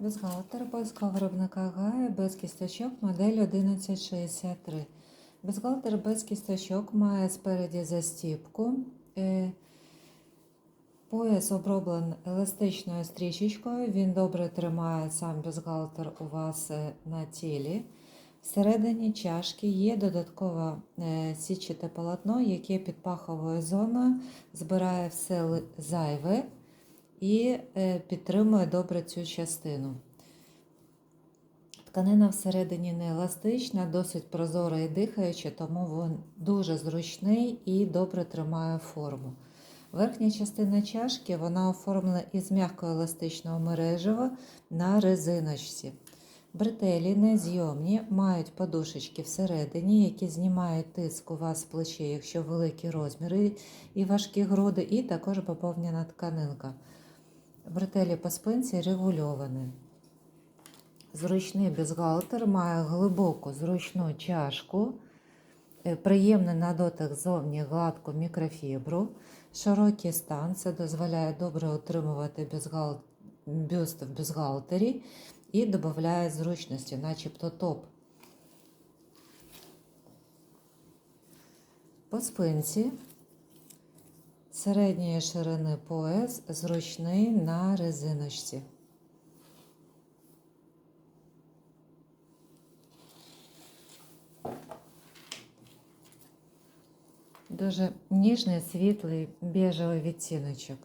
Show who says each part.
Speaker 1: Бюстгальтер польського виробника Гая без кісточок модель 1163. Бюстгальтер без кісточок має спереді застіпку. Е, Пояс оброблений еластичною стрічечкою. Він добре тримає сам бюстгальтер у вас е, на тілі. Всередині чашки є додаткове е, січате полотно, яке під паховою зоною збирає все зайве і е, підтримує добре цю частину. Тканина всередині не еластична, досить прозора і дихаюча, тому він дуже зручний і добре тримає форму. Верхня частина чашки вона оформлена із м'якого еластичного мережева на резиночці. Бретелі незйомні, мають подушечки всередині, які знімають тиск у вас з плечей, якщо великі розміри і важкі груди, і також поповнена тканинка. Бретелі спинці регульовані. Зручний бюстгальтер має глибоку зручну чашку, е, приємний на дотик зовні гладку мікрофібру, широкий стан. Це дозволяє добре утримувати бюстгал- бюст в бюстгальтері і додає зручності, начебто топ. По спинці середньої ширини пояс зручний на резиночці. Дуже ніжний світлий біжевий відтіночок.